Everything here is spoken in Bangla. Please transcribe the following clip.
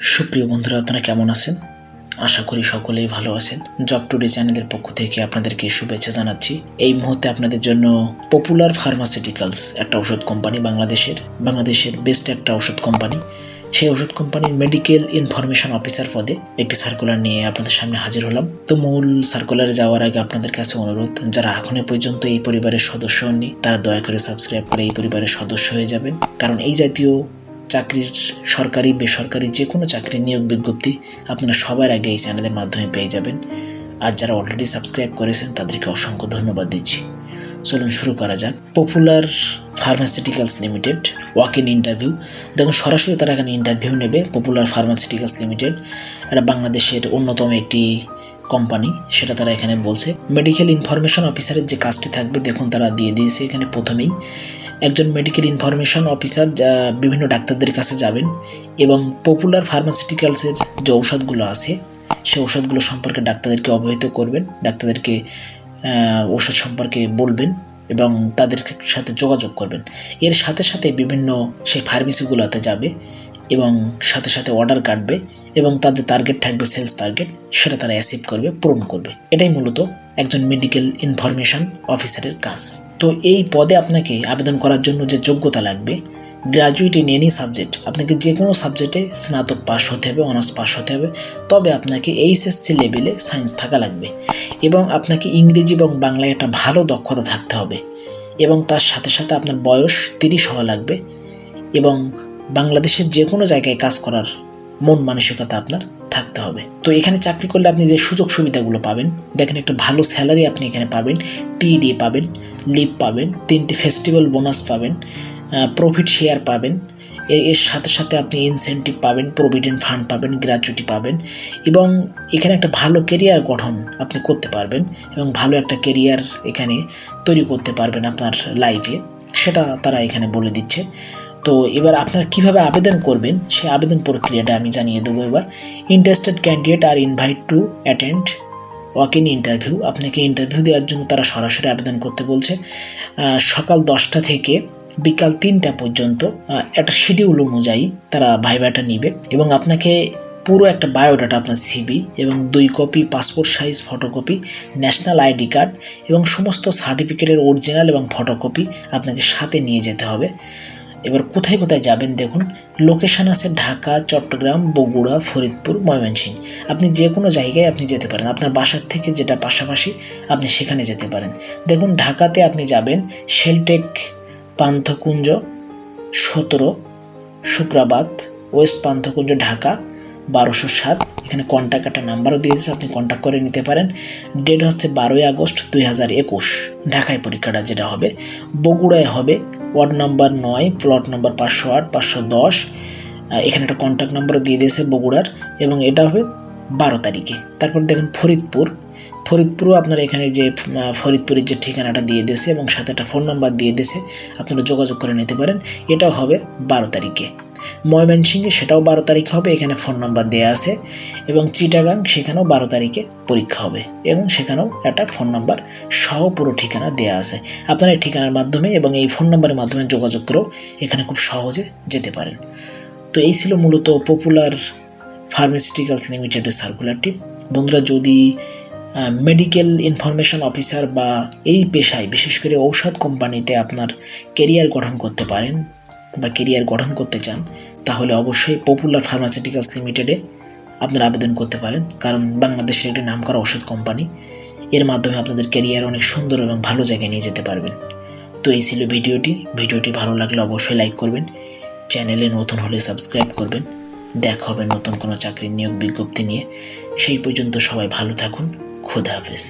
সুপ্রিয় বন্ধুরা, আপনারা কেমন আছেন? আশা করি সকলেই ভালো আছেন। জব টুডে চ্যানেলের পক্ষ থেকে আপনাদেরকে শুভেচ্ছা জানাচ্ছি। এই মুহূর্তে আপনাদের জন্য পপুলার ফার্মাসিউটিক্যালস একটা ওষুধ কোম্পানি বাংলাদেশের বাংলাদেশের বেস্ট একটা ওষুধ কোম্পানি। সেই ওষুধ কোম্পানির মেডিকেল ইনফরমেশন অফিসার পদে একটি সার্কুলার নিয়ে আপনাদের সামনে হাজির হলাম। তো মূল সার্কুলারে যাওয়ার আগে আপনাদের কাছে অনুরোধ, যারা এখনও পর্যন্ত এই পরিবারের সদস্য হননি, তারা দয়া করে সাবস্ক্রাইব করে এই পরিবারের সদস্য হয়ে যাবেন। কারণ এই জাতীয় চাকরির সরকারি, বেসরকারি যে কোনো চাকরির নিয়োগ বিজ্ঞপ্তি আপনারা সবার আগে এই চ্যানেলের মাধ্যমে পেয়ে যাবেন। আর যারা অলরেডি সাবস্ক্রাইব করেছেন, তাদেরকে অসংখ্য ধন্যবাদ দিচ্ছি। চলুন শুরু করা যাক। Popular pharmaceuticals limited walk in interview দেখুন, সরাসরি তারা এখানে ইন্টারভিউ নেবে। পপুলার ফার্মাসিউটিক্যালস লিমিটেড এটা বাংলাদেশের অন্যতম একটি কোম্পানি সেটা তারা এখানে বলছে। মেডিকেল ইনফরমেশন অফিসারের যে কাজটি থাকবে, দেখুন, তারা দিয়ে দিয়েছে এখানে প্রথমেই। একজন মেডিকেল ইনফরমেশন অফিসার যা বিভিন্ন ডাক্তারদের কাছে যাবেন এবং পপুলার ফার্মাসিউটিক্যালসের যে ঔষধগুলো আছে, সে ঔষধগুলো সম্পর্কে ডাক্তারদেরকে অবহিত করবেন, ডাক্তারদেরকে ওষুধ সম্পর্কে বলবেন এবং তাদের সাথে যোগাযোগ করবেন। এর সাথে সাথে বিভিন্ন সেই ফার্মেসিগুলোতে যাবে এবং সাথে সাথে অর্ডার কাটবে এবং তাদের টার্গেট থাকবে সেলস টার্গেট সেটা তারা অ্যাচিভ করবে, পূরণ করবে। এটাই মূলত একজন মেডিকেল ইনফরমেশন অফিসারের কাজ। তো এই পদে আপনাকে আবেদন করার জন্য যে যোগ্যতা লাগবে গ্র্যাজুয়েট ইন এনি সাবজেক্ট আপনাকে যে কোনো সাবজেক্টে স্নাতক পাস হতে হবে অনার্স পাস হতে হবে, তবে আপনাকে এইচএসসি লেভেলে সায়েন্স থাকা লাগবে এবং আপনাকে ইংরেজি এবং বাংলায় একটা ভালো দক্ষতা থাকতে হবে এবং তার সাথে সাথে আপনার বয়স তিরিশ হওয়া লাগবে এবং বাংলাদেশের যে কোনো জায়গায় কাজ করার মন মানসিকতা আপনার থাকতে হবে। তো এখানে চাকরি করলে আপনি যে সুযোগ সুবিধাগুলো পাবেন, দেখেন একটা ভালো স্যালারি আপনি এখানে পাবেন টিডি পাবেন লিভ পাবেন, তিনটি ফেস্টিভ্যাল বোনাস পাবেন প্রফিট শেয়ার পাবেন এর সাথে সাথে আপনি ইনসেন্টিভ পাবেন প্রভিডেন্ট ফান্ড পাবেন গ্র্যাচুইটি পাবেন এবং এখানে একটা ভালো কেরিয়ার গঠন আপনি করতে পারবেন এবং ভালো একটা কেরিয়ার এখানে তৈরি করতে পারবেন আপনার লাইফে সেটা তারা এখানে বলে দিচ্ছে। তো এবার আপনারা কীভাবে আবেদন করবেন? সেই আবেদন প্রক্রিয়াটা আমি জানিয়ে দেবো এবার। Interested candidate R invite to attend walk in interview আপনাকে ইন্টারভিউ দেওয়ার জন্য তারা সরাসরি আবেদন করতে বলছে। সকাল দশটা থেকে বিকাল তিনটা পর্যন্ত একটা শিডিউল অনুযায়ী তারা ভাইভাটা নিবে এবং আপনাকে পুরো একটা বায়োডাটা আপনার সিবি এবং দুই copy passport size photocopy national ID card এবং সমস্ত সার্টিফিকেটের অরিজিনাল এবং ফটোকপি আপনাকে সাথে নিয়ে যেতে হবে। এবার কোথায় কোথায় যাবেন দেখুন? লোকেশন আছে ঢাকা, চট্টগ্রাম, বগুড়া, ফরিদপুর, ময়মনসিংহ। আপনি যে কোনো জায়গায় আপনি যেতে পারেন। আপনার বাসার থেকে যেটা পাশাপাশি আপনি সেখানে যেতে পারেন। দেখুন, ঢাকাতে আপনি যাবেন শেলটেক পান্থকুঞ্জ, সতেরো, শুক্রাবাদ, ওয়েস্ট পান্থকুঞ্জ, ঢাকা, বারোশো সাত। এখানে কন্ট্যাক্ট একটা নাম্বারও দিয়েছে, আপনি কন্ট্যাক্ট করে নিতে পারেন। ডেট হচ্ছে বারোই আগস্ট দুই হাজার একুশ। ঢাকায় পরীক্ষাটা যেটা হবে, বগুড়ায় হবে ওয়ার্ড নাম্বার নয়, প্লট নাম্বার পাঁচশো আট, পাঁচশো দশ। এখানে একটা কন্ট্যাক্ট নাম্বারও দিয়ে দিয়েছে বগুড়ার, এবং এটা হবে বারো তারিখে। তারপর দেখুন ফরিদপুর। ফরিদপুরও আপনার এখানে যে ফরিদপুরের যে ঠিকানাটা দিয়ে দিয়েছে, এবং সাথে একটা ফোন নাম্বার দিয়ে দিয়েছে, আপনারা যোগাযোগ করে নিতে পারেন। এটাও হবে বারো তারিখে। ময়মনসিংহে, সেটাও বারো তারিখ হবে, এখানে ফোন নাম্বার দেওয়া আছে। এবং চিটাগাং, সেখানেও বারো তারিখে পরীক্ষা হবে। এবং সেখানেও একটা ফোন নাম্বার সহ পুরো ঠিকানা দেওয়া আছে। আপনার এই ঠিকানার মাধ্যমে এবং এই ফোন নাম্বারের মাধ্যমে যোগাযোগ করেও এখানে খুব সহজে যেতে পারেন। তো এই ছিল মূলত পপুলার ফার্মাসিউটিক্যালস লিমিটেডের সার্কুলারটি বন্ধুরা, যদি মেডিকেল ইনফরমেশন অফিসার বা এই পেশায় বিশেষ করে ঔষধ কোম্পানিতে আপনার কেরিয়ার গঠন করতে পারেন বা কেরিয়ার গঠন করতে চান, তাহলে অবশ্যই পপুলার ফার্মাসিউটিক্যালস লিমিটেডে আপনারা আবেদন করতে পারেন, কারণ বাংলাদেশের একটি নামকরা ওষুধ কোম্পানি এর মাধ্যমে আপনাদের কেরিয়ার অনেক সুন্দর এবং ভালো জায়গায় নিয়ে যেতে পারবেন। তো এই ছিল ভিডিওটি। ভিডিওটি ভালো লাগলে অবশ্যই লাইক করবেন। চ্যানেলে নতুন হলে সাবস্ক্রাইব করবেন। দেখা হবে নতুন কোনো চাকরির নিয়োগ বিজ্ঞপ্তি নিয়ে। সেই পর্যন্ত সবাই ভালো থাকুন। খুদা হাফেজ।